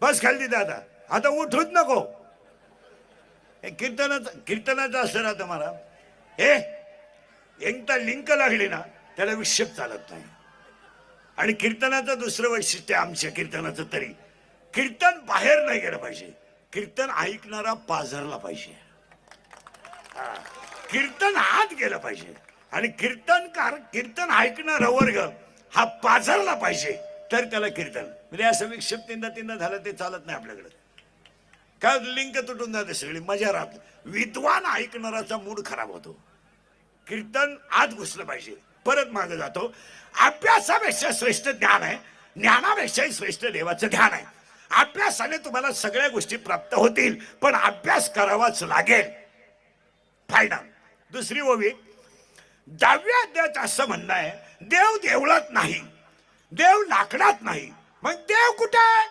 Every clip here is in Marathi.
बस खाली दादा. आता उठूच नको. हे कीर्तनाचं कीर्तनाचं असं ना तुम्हाला हे एकदा लिंक लागली ना त्याला विक्षेप चालत नाही. आणि कीर्तनाचं दुसरं वैशिष्ट्य आमच्या कीर्तनाचं तरी. कीर्तन बाहेर नाही गेलं पाहिजे. कीर्तन ऐकणारा पाझरला पाहिजे. हा. कीर्तन आत गेलं पाहिजे. आणि कीर्तनकार कीर्तन ऐकणारा वर्ग हा पाझरला पाहिजे. तर त्याला कीर्तन. म्हणजे असं विक्षेप तीनदा तीनदा झालं ते चालत नाही आपल्याकडे. काय लिंक तुटून जाते सगळी मजा राहते. विद्वान ऐकणाराचा मूड खराब होतो. कीर्तन आत घुसलं पाहिजे. परत मागे जातो. अभ्यासापेक्षा श्रेष्ठ ज्ञान आहे. ज्ञानापेक्षाही श्रेष्ठ देवाचं ध्यान आहे. अभ्यासाने तुम्हाला सगळ्या गोष्टी प्राप्त होतील पण अभ्यास करावाच लागेल. फायदा दुसरी ओवी. दहाव्या अध्यायात असं म्हणणं आहे देव देवळात नाही. देव लाकडात नाही. मग देव कुठे आहे?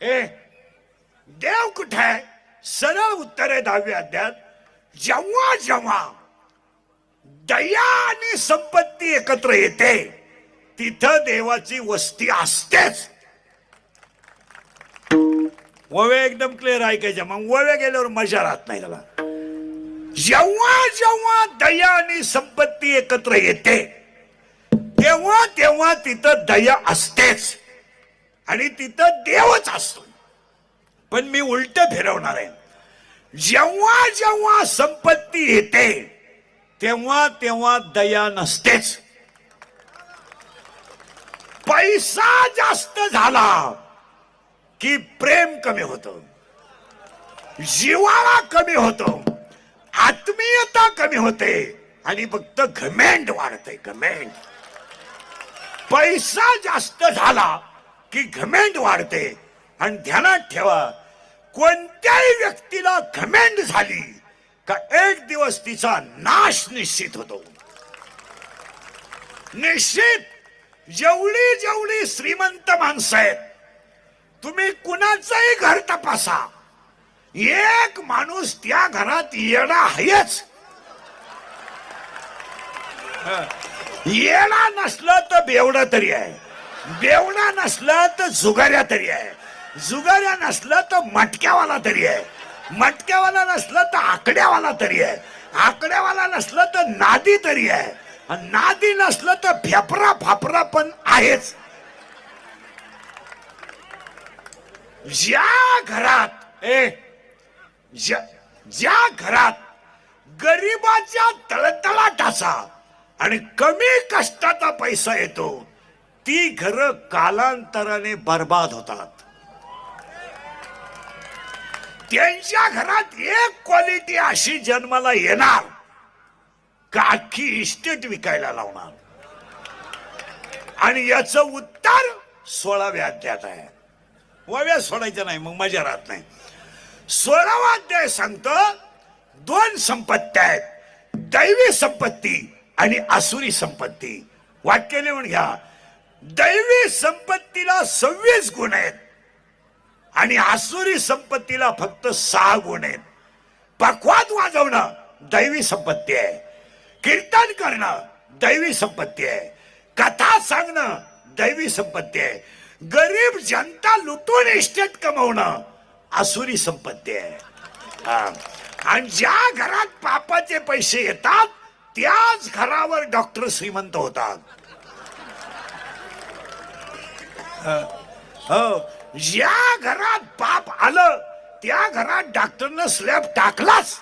ए देव कुठे आहे? सरळ उत्तर आहे दहावी अध्यात. जेव्हा जेव्हा दया आणि संपत्ती एकत्र येते तिथं देवाची वस्ती असतेच. ववे एकदम क्लिअर ऐकायच्या मग ववे गेल्यावर मजा राहत नाही त्याला. जेव्हा जेव्हा दया आणि संपत्ती एकत्र येते तेव्हा तेव्हा तिथं दया असतेच. आणि तिथं देवच असतो. पण मी उलट फिरवणार आहे. जेव्हा जेव्हा संपत्ती येते तेव्हा तेव्हा दया नसतेच. पैसा जास्त झाला की प्रेम कमी होतं. जीवाला कमी होतो. आत्मीयता कमी होते. आणि फक्त घमेंड वाढते घमेंड पैसा जास्त झाला की घमेंड वाढते. आणि ध्यानात ठेवा कोणत्याही व्यक्तीला घमेंड झाली का एक दिवस तिचा नाश निश्चित होतो. निश्चित जेवढी जेवढी श्रीमंत माणसं आहेत तुम्ही कुणाचंही घर तपासा. एक माणूस त्या घरात येणार आहेच येणा नसलं तर बेवडं तरी आहे. बेवडा नसलं तर जुगाऱ्या तरी आहे. जुगाऱ्या नसला तर मटक्यावाला तरी आहे. मटक्यावाला नसलं तर आकड्यावाला तरी आहे. आकड्यावाला नसलं तर नादी तरी आहे. नादी नसलं तर फेफरा फाफरा पण आहेच. ज्या घरात ए ज्या ज्या घरात गरिबाच्या तळतळाटाचा आणि कमी कष्टाचा पैसा येतो ती घर कालांतराने बर्बाद होतात. त्यांच्या घरात एक क्वालिटी अशी जन्माला येणार का अख्खी इस्टेट विकायला लावणार? आणि याचं उत्तर सोळाव्या अध्यात आहे. वव्या सोडायचं नाही मग मजा राहत नाही. सोळावा अध्याय सांगतो दोन संपत्त्या आहेत. दैवी संपत्ती आणि आसुरी संपत्ती. वाक्य लिहून घ्या. दैवी संपत्तीला सव्वीस गुण आहेत. आणि आसुरी संपत्तीला फक्त सहा गुण आहेत. पखवाद वाजवणं दैवी संपत्ती आहे. कीर्तन करणं दैवी संपत्ती आहे. कथा सांगणं दैवी संपत्ती आहे. गरीब जनता लुटून इस्टेट कमवणं आसुरी संपत्ती आहे. आणि ज्या घरात पापाचे पैसे येतात त्याच घरावर डॉक्टर श्रीमंत होतात. हो ज्या घरात पाप आलं त्या घरात डॉक्टरनं स्लॅब टाकलाच.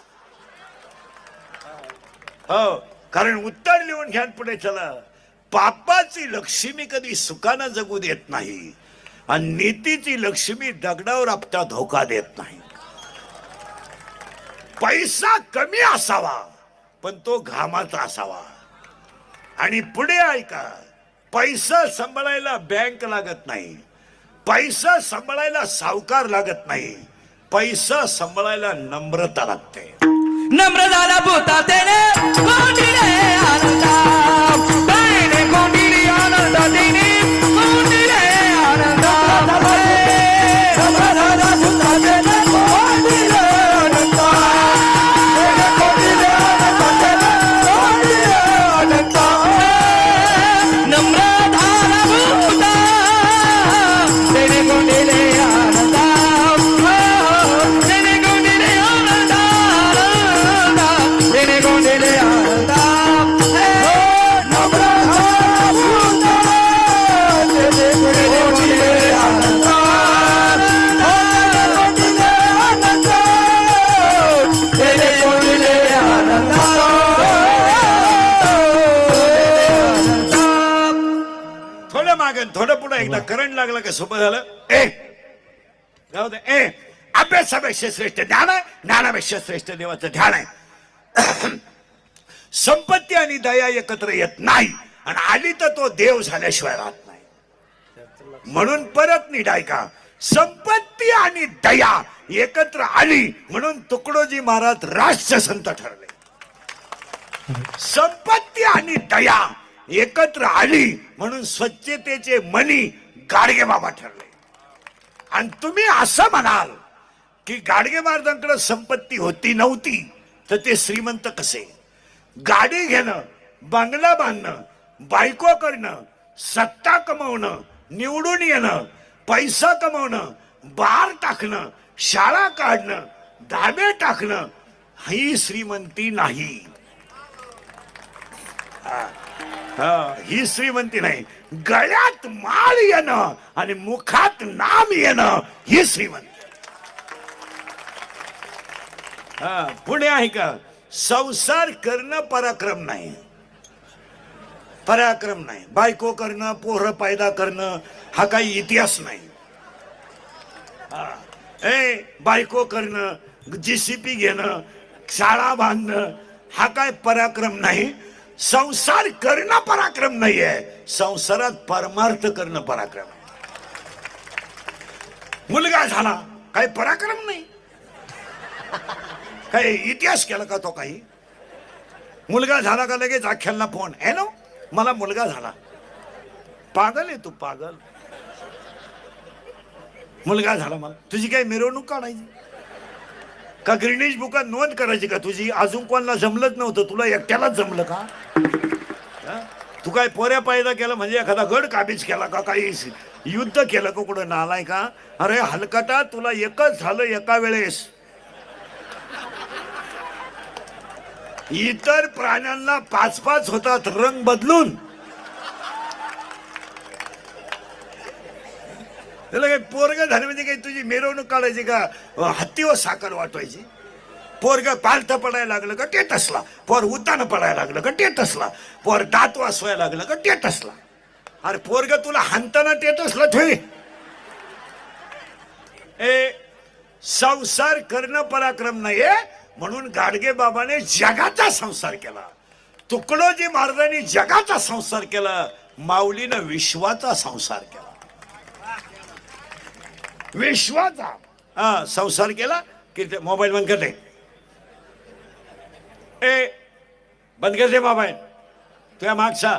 हो कारण उत्तर लिहून घ्या पुढे चला. पापाची लक्ष्मी कधी सुखानं जगू देत नाही आणि नीतीची लक्ष्मी दगडावर आपता धोका देत नाही. पैसा कमी असावा पण तो घामाचा असावा. आणि पुढे ऐका पैसा सांभाळायला बँक लागत नाही. पैसा सांभाळायला सावकार लागत नाही. पैसा सांभाळायला नम्रता लागते. नम्र झाला एकदा करंट लागला का सोपं झालं? ए! जाऊ दे. ए! अभ्यासापेक्षा श्रेष्ठ ज्ञान आहे ज्ञानापेक्षा श्रेष्ठ देवाचं ध्यान आहे. संपत्ती आणि दया एकत्र येत नाही. आणि आली तर तो देव झाल्याशिवाय राहत नाही. म्हणून परत नीट ऐका संपत्ती आणि दया एकत्र आली म्हणून तुकडोजी महाराज राष्ट्रसंत ठरले. संपत्ती आणि दया एकत्र आली म्हणून स्वच्छतेचे मनी गाडगे बाबा ठरले. आणि तुम्ही असं म्हणाल की गाडगे महाराजांकडे संपत्ती होती नव्हती तर ते श्रीमंत कसे? गाडी घेणं बंगला बांधणं बायको करणं सत्ता कमवणं निवडून येणं पैसा कमवणं बार टाकणं शाळा काढणं धाबे टाकणं ही श्रीमंती नाही. हा, ही श्रीमंती नाही. गळ्यात माळ येणं आणि मुखात नाम येणं ही श्रीमंती. हा पुढे आहे का? संसार करणं पराक्रम नाही. पराक्रम नाही. बायको करणं पोरं पैदा करणं हा काही इतिहास नाही. हा. ए बायको करणं जीसीपी घेणं शाळा बांधणं हा काय पराक्रम नाही. संसार करणं पराक्रम नाहीये. संसारात परमार्थ करणं पराक्रम आहे. मुलगा झाला काही पराक्रम नाही. काही इतिहास केला का तो काही? मुलगा झाला का लगेच अख्ख्यांना फोन हॅलो मला मुलगा झाला. पागल आहे तू पागल. मुलगा झाला मला. तुझी काही मिरवणूक काढायची? का ग्रीनिश बुकात नोंद करायची का तुझी? अजून कोणाला जमलंच नव्हतं. तुला एकट्यालाच जमलं का? हा? तू काय पोऱ्या पायदा केला? म्हणजे एखादा गड काबीज केला का? काही युद्ध केलं का? कुठं नालाय का? अरे हलकटा तुला एकच झालं एका वेळेस. इतर प्राण्यांना पाच पाच होतात रंग बदलून. त्याला काही पोरग झालं म्हणजे काही तुझी मिरवणूक काढायची का? हत्तीवर साखर वाटवायची. पोरग पालथं पडायला लागलं का? टेटसला. पोर उतानं पडायला लागलं का? टेटसला. पोर दात वाचवायला लागलं का? टेटसला. अरे पोरग तुला हाणताना टेटसला ठेवी. ए संसार करणं पराक्रम नाहीये. म्हणून गाडगे बाबाने जगाचा संसार केला. तुकडोजी महाराजांनी जगाचा संसार केला. माऊलीनं विश्वाचा संसार केला. विश्वाचा. हा संसार केला की ते मोबाईल बंद करते. ए बंद करते मोबाईल तुझ्या मागचा.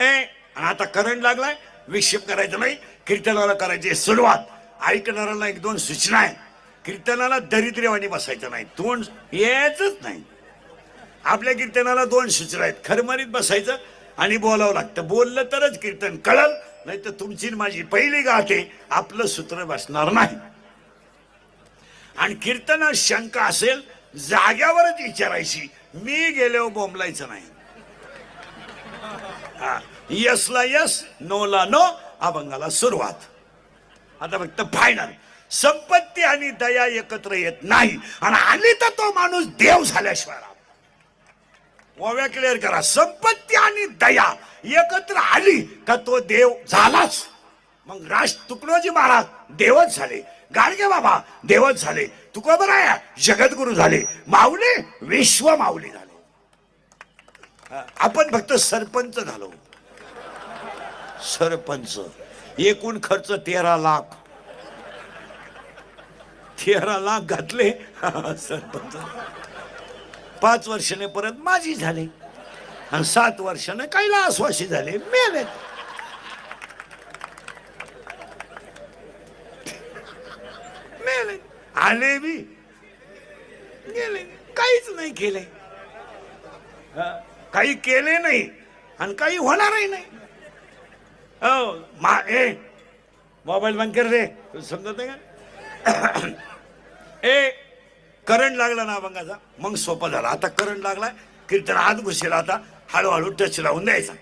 ए आता करंट लागलाय विक्षेप करायचं नाही कीर्तनाला करायची सुरुवात. ऐकणाऱ्याला एक दोन सूचना आहे कीर्तनाला दरिद्रवाणी बसायचं नाही तोंड यायचंच नाही. आपल्या कीर्तनाला दोन सूचना आहेत. खरमरीत बसायचं आणि बोलावं लागतं. बोललं तरच कीर्तन कळल नाही तर तुमची माझी पहिली गाठ आहे आपलं सूत्र बसणार नाही. आणि कीर्तनात शंका असेल जाग्यावरच विचारायची मी गेल्यावर बोंबलायचं नाही. हा, यसला यस नोला नो अभंगाला सुरुवात. आता फक्त फायनल संपत्ती आणि दया एकत्र येत नाही. आणि आली तर तो माणूस देव झाल्याशिवाय ओव्या क्लिअर करा. संपत्ती आणि दया एकत्र आली का तो देव झालाच. मग राज तुकडोजी महाराज देवच झाले. गाडगे बाबा देवच झाले. तुकोबराया जगद्गुरु झाले. माऊली विश्व माऊली झाले. आपण फक्त सरपंच झालो. सरपंच. एकूण खर्च तेरा लाख. तेरा लाख घातले. सरपंच. पाच वर्षाने परत माझी झाले. आणि सात वर्षाने कैलासवासी झाले. मेले. मेले. आले बी. गेले. काहीच नाही केले. काही केले नाही. आणि काही होणारही नाही. हो मा ए मोबाईल बंद कर रे. तुला समजत नाही का? ए करंट लागला ना अभंगाचा मग सोपा झाला. आता करंट लागलाय कीर्तन आत घुसेला आता हळूहळू टच लावून द्यायचा.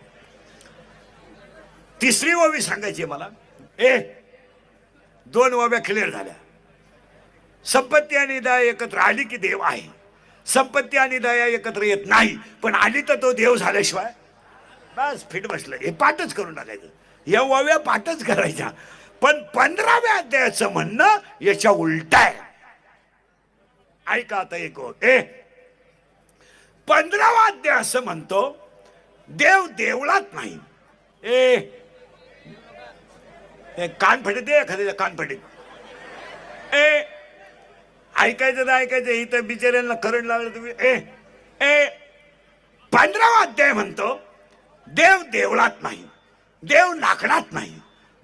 तिसरी ओवी सांगायची मला. ए दोन ओव्या क्लिअर झाल्या. संपत्ती आणि दया एकत्र आली की देव आहे. संपत्ती आणि दया एकत्र येत नाही पण आली तर तो देव झाल्याशिवाय बस फिट बसलं. हे पाठच करून टाकायचं. या ओव्या पाठच करायच्या. पण पंधराव्या अध्यायाचं म्हणणं याच्या उलट आहे. ऐका आता एक ए पंधरावा अध्याय असं म्हणतो देव देवळात नाही. ए ए, कान फटे दे एखाद्याच्या कान फटे ए ऐकायचं तर ऐकायचं इथं बिचाऱ्यांना करंट लागलं तुम्ही ए ए पंधरावा अध्याय म्हणतो देव देवळात नाही. देव लाकडात नाही.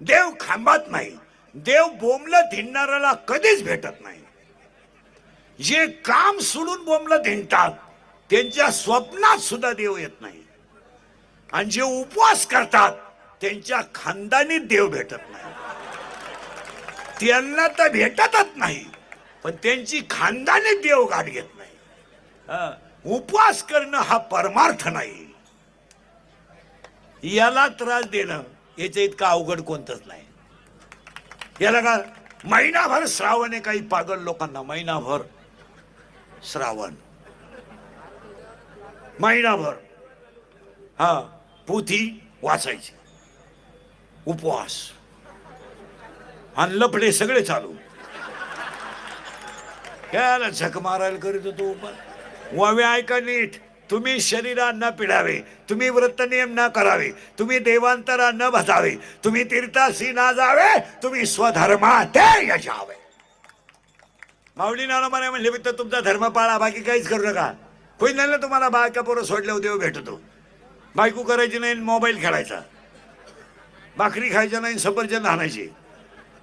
देव खांबात नाही. देव बोंबलं धिंडणाऱ्याला कधीच भेटत नाही. जे काम सोडून बोंबलं धिंडतात त्यांच्या स्वप्नात सुद्धा देव येत नाही. आणि जे उपवास करतात त्यांच्या खानदानी देव भेटत नाही. त्यांना तर भेटतच नाही पण त्यांची खानदानी देव गाठ घेत नाही. उपवास करणं हा परमार्थ नाही. याला त्रास देणं याच्या इतकं अवघड कोणतंच नाही. याला का महिनाभर श्रावण आहे काही पागल लोकांना महिनाभर. श्रावण. महिनाभर. हा पोथी वाचायची. उपवास. आणि लफडे सगळे चालू. याला झक मारायला करीत होतो उपास वावे ऐका नीट. तुम्ही शरीरा न पिडावे तुम्ही व्रत नियम न करावे. तुम्ही देवांतरा न भजावे तुम्ही तीर्थासी ना जावे. तुम्ही स्वधर्माते यजावे माऊली नाना म्हणले तर तुमचा धर्म पाळा बाकी काहीच करू नका. कोणी नाही ना तुम्हाला बायका पोरं सोडल्यावर देव भेटतो. बायको करायची नाही मोबाईल खेळायचा. भाकरी खायचं नाही सफरचंद हाणायची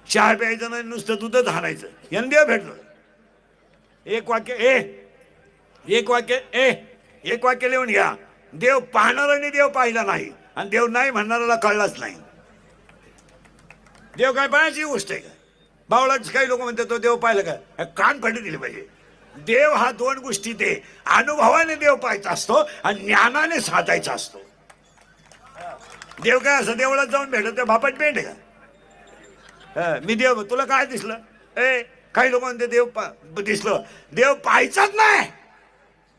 चहा प्यायचं नाही नुसतं दूधच हाणायचं यानं देव एक वाक्य ए एक वाक्य ए एक वाक्य लिहून घ्या. देव पाहणाऱ्याने देव पाहिला नाही. आणि देव नाही म्हणणाऱ्याला कळलाच नाही. देव काय पाहायची गोष्ट आहे का? बावळाच काही लोक म्हणतात तो देव पाहिलं का? कान फाटी दिले पाहिजे देव हा दोन गोष्टी ते अनुभवाने देव पाहायचा असतो आणि ज्ञानाने साधायचा असतो. देव काय असं देवळात जाऊन भेटत त्या भेट का? मी देव तुला काय दिसलं? ए काही लोक म्हणते देव पा- दिसलं. देव पाहायचाच नाही.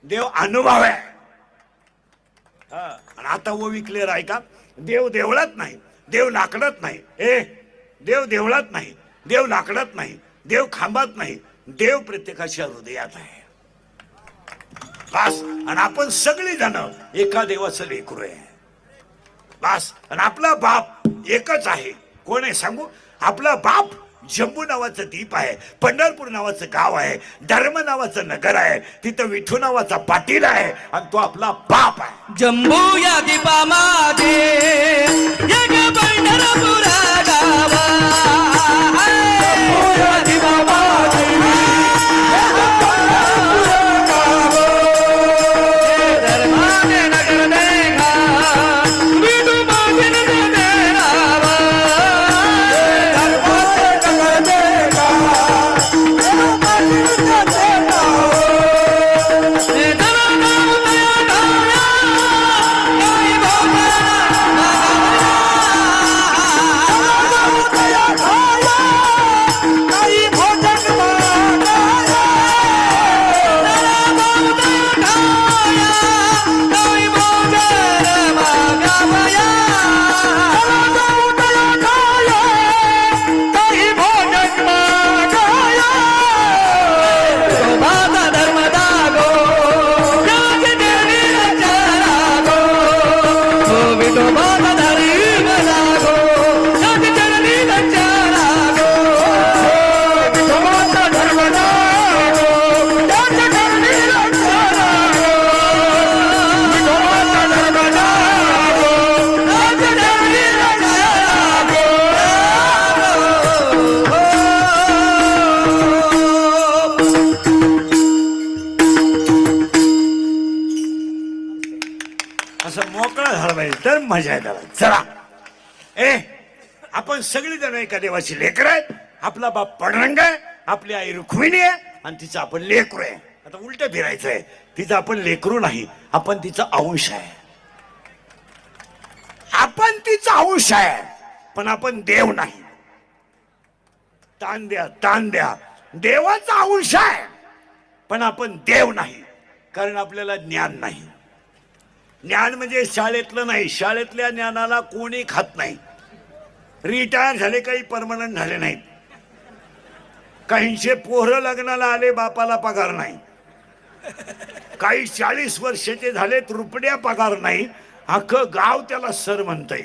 देव अनुभव आहे. हा, आणि आता ओवी क्लिअर आहे का? देव देवळात नाही. देव लाकडत नाही. ए देव देवळात नाही. देव लाकडात नाही देव खांबात नाही देव प्रत्येकाच्या हृदयात आहे. बास आणि आपण सगळी जण एका देवाचं लेकरू आहे. बास आणि आपला बाप एकच आहे. कोण आहे सांगू? आपला बाप जम्बू नावाचं द्वीप आहे पंढरपूर नावाचं गाव आहे धर्म नावाचं नगर आहे तिथं विठू नावाचा पाटील आहे आणि तो आपला बाप आहे. जम्बू या दीपामागे एका देवाची लेकर आहेत. आपला बाप पडरंग आहे आपली आई रुक्मिणी आहे आणि तिचं आपण लेकरू आहे. आता उलट फिरायचं आहे तिचं आपण लेकरू नाही आपण तिचा अंश आहे. आपण तिचा अंश आहे पण आपण देव नाही. तान द्या तान द्या. देवाचा अंश आहे पण आपण देव नाही कारण आपल्याला ज्ञान नाही. ज्ञान म्हणजे शाळेतलं नाही. शाळेतल्या ज्ञानाला कोणी खात नाही. रिटायर झाले काही परमनंट झाले नाहीत. काहींचे पोरं लग्नाला आले बापाला पगार नाही. काही चाळीस वर्षाचे झालेत रुपड्या पगार नाही. अख्खं गाव त्याला सर म्हणतंय.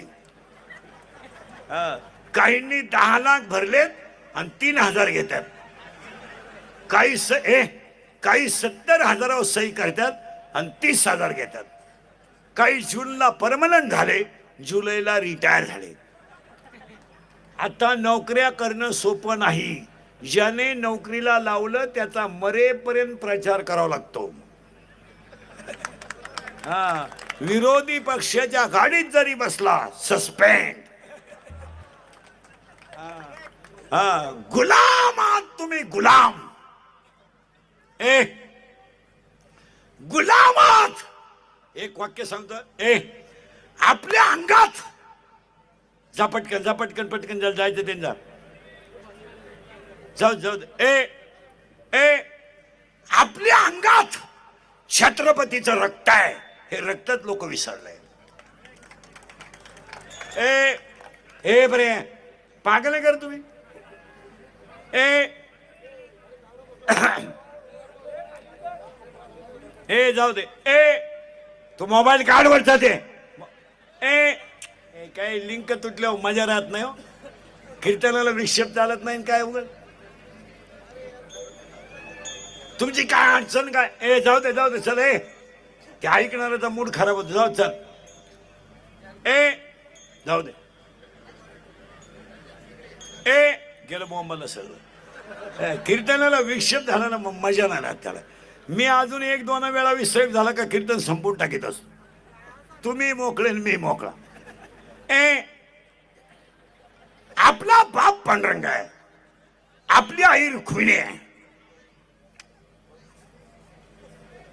काहींनी दहा लाख भरलेत आणि तीन हजार घेतात. काही स ए काही सत्तर हजारावर सही करतात आणि तीस हजार घेतात. काही जूनला परमनंट झाले जुलैला रिटायर झाले. आता नोकऱ्या करणं सोपं नाही. ज्याने नोकरीला लावलं त्याचा मरेपर्यंत प्रचार करावा लागतो. हा. विरोधी पक्षाच्या गाडीत जरी बसला सस्पेंड हा. गुलाम आहात तुम्ही गुलाम. ए. गुलाम आहात. एक वाक्य सांगतो. ए. आपल्या अंगात जा पटकन जा पटकन पटकन जा जायचं त्यांना. जाऊ जाऊ दे. ए ए आपल्या अंगात छत्रपतीचं रक्त आहे. हे रक्तच लोक विसरलंय ए हे बरे पागल आहे कर तुम्ही? ए ए जाऊ दे. ए तू मोबाईल काढ वरचा ते ए काय लिंक तुटल्यावर मजा राहत नाही हो. कीर्तनाला विक्षेप चालत नाही काय उघड तुमची काय अडचण काय? ए जाऊ दे जाऊ दे चल ए. ते ऐकणाऱ्याचा मूड खराब होतो जाऊ चल. ए जाऊ दे. ए गेलं मोहम्मदला सगळं. कीर्तनाला विक्षेप झाला ना मग मजा नाही राहत त्याला. मी अजून एक दोन वेळा विक्षेप झाला का कीर्तन संपून टाकीत असतो. तुम्ही मोकळे मी मोकळा. ए. आपला बाप पांडुरंग आहे. आपली आई रुक्मिणी आहे.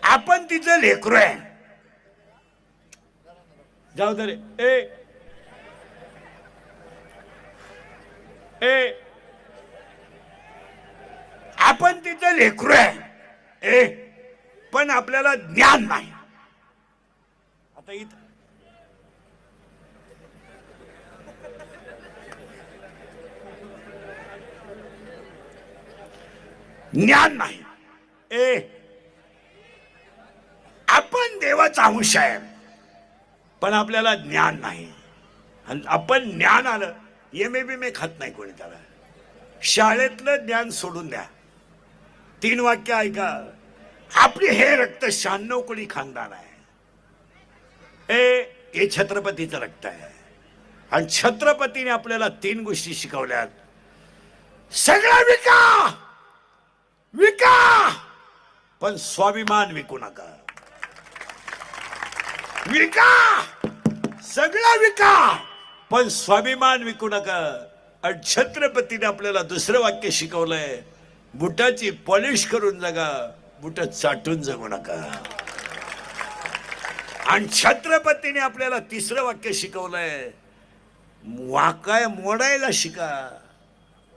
आपण तिचं लेकरू आहे. जाऊ दे रे. ए. ए. आपण तिचं लेकरू आहे. ए. पण आपल्याला ज्ञान नाही. आता इथं ज्ञान नाही. ए आपण देवाचा अंश आहे. पण आपल्याला ज्ञान नाही. आपण ज्ञान आलं एम ए बी मे खात नाही कोणी त्याला. शाळेतलं ज्ञान सोडून द्या. तीन वाक्य ऐका. आपली हे रक्त शहाण्णव कोणी खानदान आहे? ए हे छत्रपतीचं रक्त आहे. आणि छत्रपतीने आपल्याला तीन गोष्टी शिकवल्यात. सगळ्या विका विका! पण स्वाभिमान विकू नका. विका! सगळा विका! पण स्वाभिमान विकू नका. आणि छत्रपतीने आपल्याला दुसरं वाक्य शिकवलंय बुटाची पॉलिश करून जगा बुट चाटून जगू नका. आणि छत्रपतीने आपल्याला तिसरं वाक्य शिकवलंय वाकाय मोडायला शिका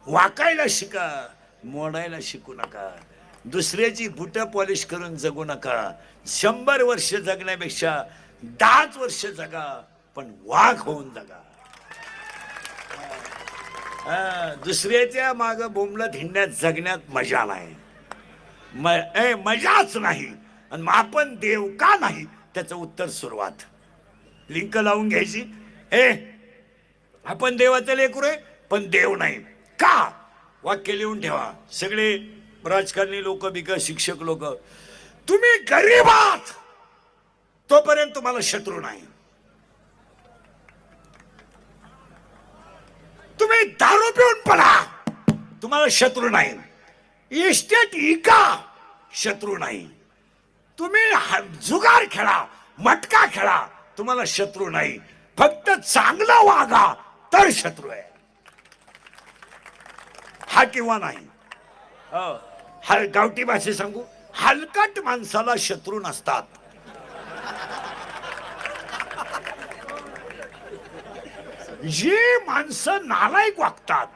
वाकायला शिका. मोडायला शिकू नका. दुसऱ्याची बुट पॉलिश करून जगू नका. शंभर वर्ष जगण्यापेक्षा दहाच वर्ष जगा पण वाघ होऊन जगा. दुसऱ्याच्या माग बोंबलत हिंडण्यात जगण्यात मजा नाही. म ए मजाच नाही. आणि मग आपण देव का नाही? त्याचं उत्तर सुरुवात. लिंक लावून घ्यायची. ए आपण देवाचं लेकरू आहे पण देव नाही. का? वाक्य लिहून ठेवा. सगळे राजकारणी लोक बिक शिक्षक लोक तुम्ही गरीब आहात. तोपर्यंत तुम्हाला शत्रू नाही. तुम्ही दारू पिऊन पडा तुम्हाला शत्रू नाही. इस्टेट इका शत्रू नाही. तुम्ही हा- जुगार खेळा मटका खेळा तुम्हाला शत्रू नाही. फक्त चांगलं वागा तर शत्रू आहे. हा किंवा नाही. हो. हा गावठी भाषेत सांगू हलकट माणसाला शत्रू नसतात. जी माणसं नालायक वागतात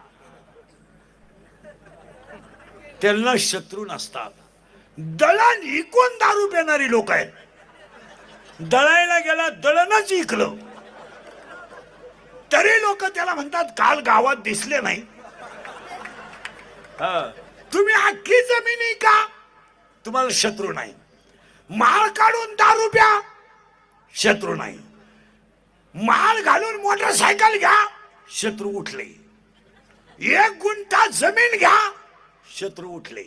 त्यांना शत्रू नसतात. दळण इकून दारू पिणारी लोक आहेत. दळायला गेला दळणच इकलं. तरी लोक त्याला म्हणतात काल गावात दिसले नाही. तुम्ही अख्खी जमिनी का? तुम्हाला शत्रू नाही. माळ काढून दारू प्या शत्रू नाही. माळ घालून मोटरसायकल घ्या शत्रू उठले. एक गुंठा जमीन घ्या शत्रू उठले.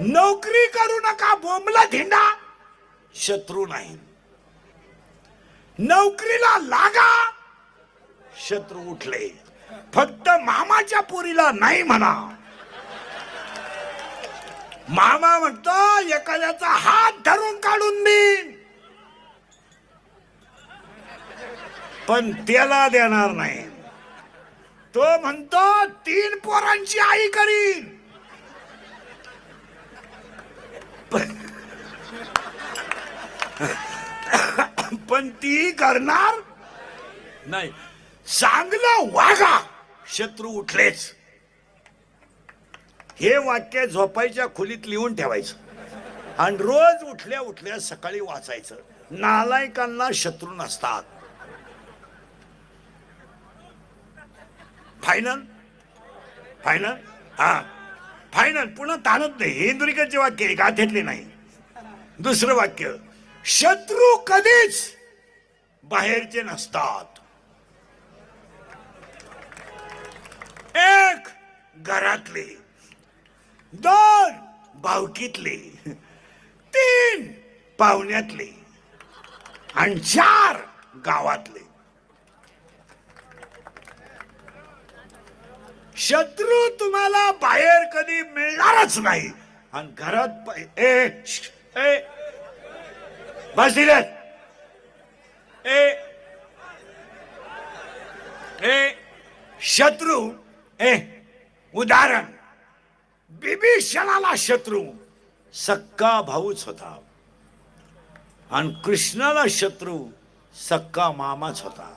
नोकरी करू नका बोंबला धिंडा शत्रू नाही. नोकरीला लागा शत्रू उठले. फक्त मामाच्या पोरीला नाही म्हणा. मामा म्हणतो एखाद्याचा हात धरून काढून देईन पण त्याला देणार नाही. तो म्हणतो तीन पोरांची आई करीन. पण- ती करणार नाही. चांगला वागा शत्रू उठलेच. हे वाक्य झोपायच्या खोलीत लिहून ठेवायचं. आणि रोज उठल्या उठल्या सकाळी वाचायचं. नालायकांना शत्रू नसतात. फायनल फायनल हा. फायनल पुन्हा ताणत नाही. हे वाक्य आहे. गाथेतले नाही. दुसरं वाक्य. शत्रू कधीच बाहेरचे नसतात. एक घरातले दोन भावकीतले तीन पाहुण्यातले आणि चार गावातले. शत्रू तुम्हाला बाहेर कधी मिळणारच नाही. आणि घरात ए ए बस दिले ए ए शत्रू ए उदाहरण. बिभीषणाला शत्रू. सक्का भाऊच होता. आणि कृष्णाला शत्रू सक्का मामाच होता.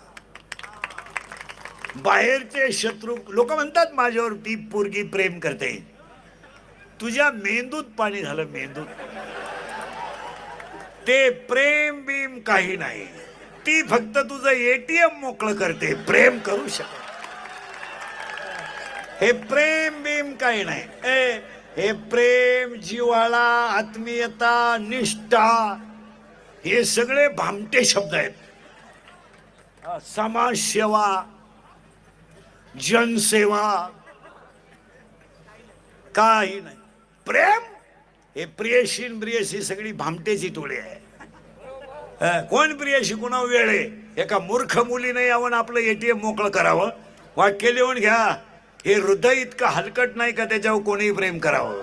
बाहेरचे शत्रू लोक म्हणतात माझ्यावर ती पोरगी प्रेम करते. तुझ्या मेंदूत पाणी झालं मेंदूत. ते प्रेम बीम काही नाही. ती फक्त तुझं एटीएम मोकळं करते. प्रेम करू शकत हे प्रेम बीम काही नाही. ए हे प्रेम जिवाळा आत्मीयता निष्ठा हे सगळे भामटे शब्द आहेत. समाज समाजसेवा जनसेवा काही नाही. प्रेम हे प्रियशी सगळी भामटेची टोळी आहे. कोण प्रियशी कुणा वेळ आहे? एका मूर्ख मुलीने यावं आपलं एटीएम मोकळं करावं. वाक्य लिहून घ्या. हे हृदय इतकं हलकट नाही का त्याच्यावर कोणीही प्रेम करावं?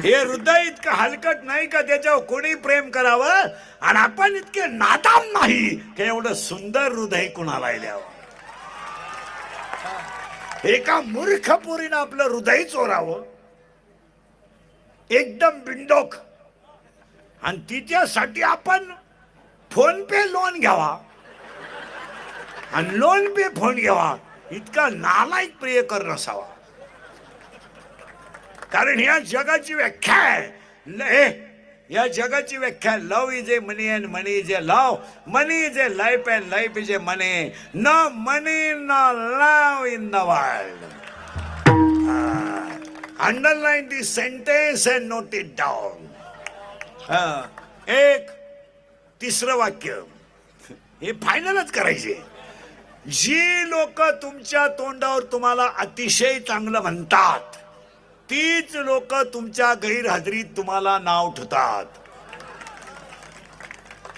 हे हृदय इतकं हलकट नाही का त्याच्यावर कोणी प्रेम करावं? आणि आपण इतके नादाम नाही की एवढं सुंदर हृदय कुणाला द्यावं? एका मूर्ख पोरीनं आपलं हृदय चोरावं. एकदम बिंडोक. आणि तिच्यासाठी आपण फोन पे लोन घ्यावा. आणि लोन पे फोन घ्यावा. इतका नालायक प्रियकर नसावा कारण या जगाची व्याख्या आहे. या जगाची व्याख्या love is a money and money is a love money is a life and life is a money न मनी न love in the world underline the sentence and note it down एक तिसरं वाक्य. हे फायनलच करायचे. जी लोक तुमच्या तोंडावर तुम्हाला अतिशय चांगलं म्हणतात तीच लोक तुमच्या गैरहजरीत तुम्हाला नाव ठेवतात.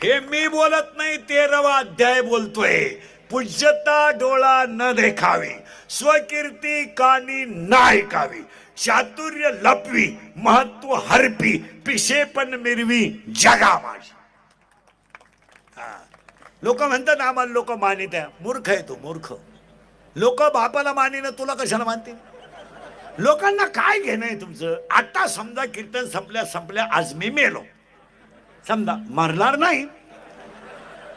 हे मी बोलत नाही तेरावा अध्याय बोलतोय. पूज्यता डोळा न देखावी स्वकीर्ती कानी न ऐकावी चातुर्य लपवी महत्त्व हरपी पिशेपण मिरवी जगा माझी. लोक म्हणतात आम्हाला लोक मानित आहे. मूर्ख आहे तो मूर्ख. लोक बापाला मानिन तुला कशाला मानतील? लोकांना काय घेणं आहे तुमचं? आता समजा कीर्तन संपल्या संपल्या आज मी मेलो. समजा मरणार नाही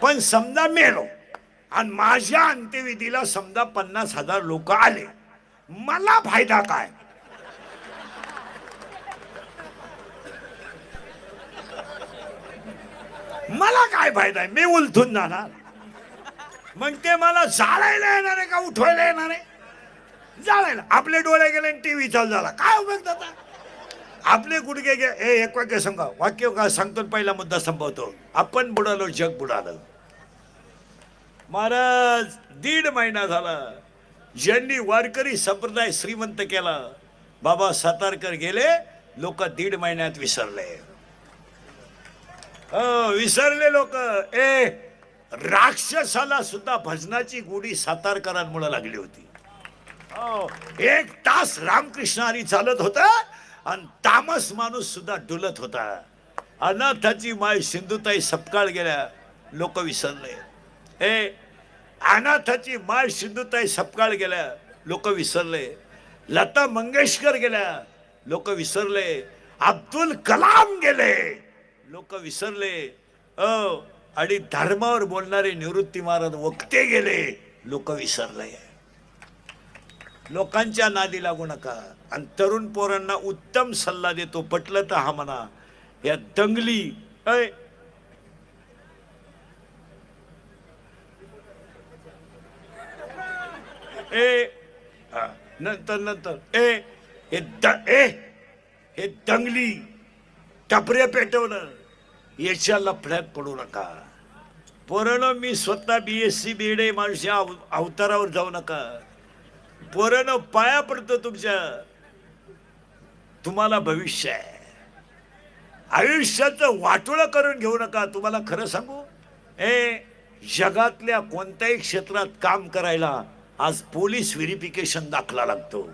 पण समजा मेलो. आणि माझ्या अंत्यविधीला समजा पन्नास हजार लोक आले. मला फायदा काय? मला काय फायदा आहे? मी उलथून जाणार. मग ते मला जाळायला येणार आहे का? उठवायला येणार आहे? जाळायला. आपले डोळे गेले टी व्ही चालू झाला. काय उपयोग त्याचा? आपले गुडघे गे ए एक वाक्य सांगा. वाक्य का सांगतो पहिला मुद्दा संपवतो. आपण बुडालो जग बुडालं. महाराज दीड महिना झाला. ज्यांनी वारकरी संप्रदाय श्रीमंत केला बाबा सातारकर गेले लोक दीड महिन्यात विसरले. विसरले लोक. ए राक्षसाला सुद्धा भजनाची गोडी सातारकरांमुळे लागली होती. हो, एक तास रामकृष्ण हरी चालत होता आणि तामस माणूस सुद्धा डुलत होता. अनाथाची माय सिंधुताई सपकाळ गेल्या लोक विसरले. ए अनाथाची माय सिंधुताई सपकाळ गेल्या लोक विसरले. लता मंगेशकर गेल्या लोक विसरले. अब्दुल कलाम गेले. लोक विसरले. अ आणि धर्मावर बोलणारे निवृत्ती महाराज वक्ते गेले. लोक विसरले. लोकांच्या नादी लागू नका. आणि तरुण पोरांना उत्तम सल्ला देतो. पटलं तर हा म्हणा. या दंगली अय ए हा, नंतर नंतर. ए हे द ए हे दंगली. टपऱ्या पेटवणं याच्याला लफड्यात पडू नका. पोरानं मी स्वतः B S C B Ed अव अवतारावर जाऊ नका. पोरानं पाया पडतो तुमच्या. तुम्हाला भविष्य आहे. आयुष्याचं वाटोळं करून घेऊ नका. तुम्हाला खरं सांगू? ए जगातल्या कोणत्याही क्षेत्रात काम करायला आज पोलीस व्हेरिफिकेशन दाखला लागतो.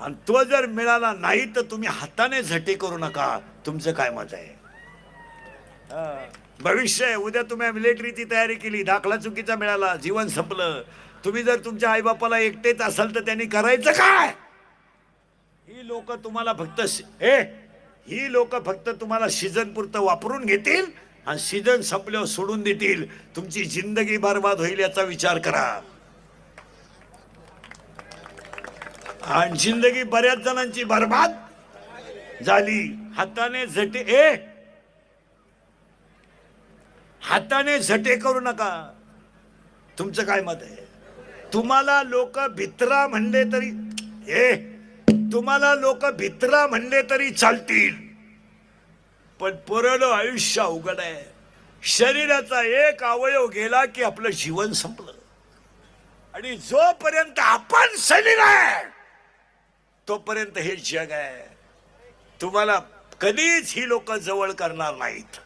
आणि तो जर मिळाला नाही तर तुम्ही हाताने झटे करू नका. तुमचं काय मत आहे? भविष्य आहे. उद्या तुम्ही मिलिटरीची तयारी केली. दाखला चुकीचा मिळाला. जीवन संपलं. तुम्ही जर तुमच्या आईबापाला एकटेच असाल तर त्यांनी करायचं काय? ही लोक तुम्हाला फक्त हे ए ही लोक फक्त तुम्हाला सीझन पुरतं वापरून घेतील आणि सीझन संपल्यावर सोडून देतील. तुमची जिंदगी बर्बाद होईल याचा विचार करा. आणि जिंदगी बऱ्याच जणांची बर्बाद झाली. हाताने झटे ए हाताने झटे करू नका. तुमचं काय मत आहे? तुम्हाला लोक भित्रा म्हणले तरी ए तुम्हाला लोक भित्रा म्हणले तरी चालतील. पण पुरलं आयुष्य अवघड आहे. शरीराचा एक अवयव गेला की आपलं जीवन संपलं. आणि जोपर्यंत आपण शरीर आहे तोपर्यंत हे जग आहे. तुम्हाला कधीच ही लोक जवळ करणार नाहीत.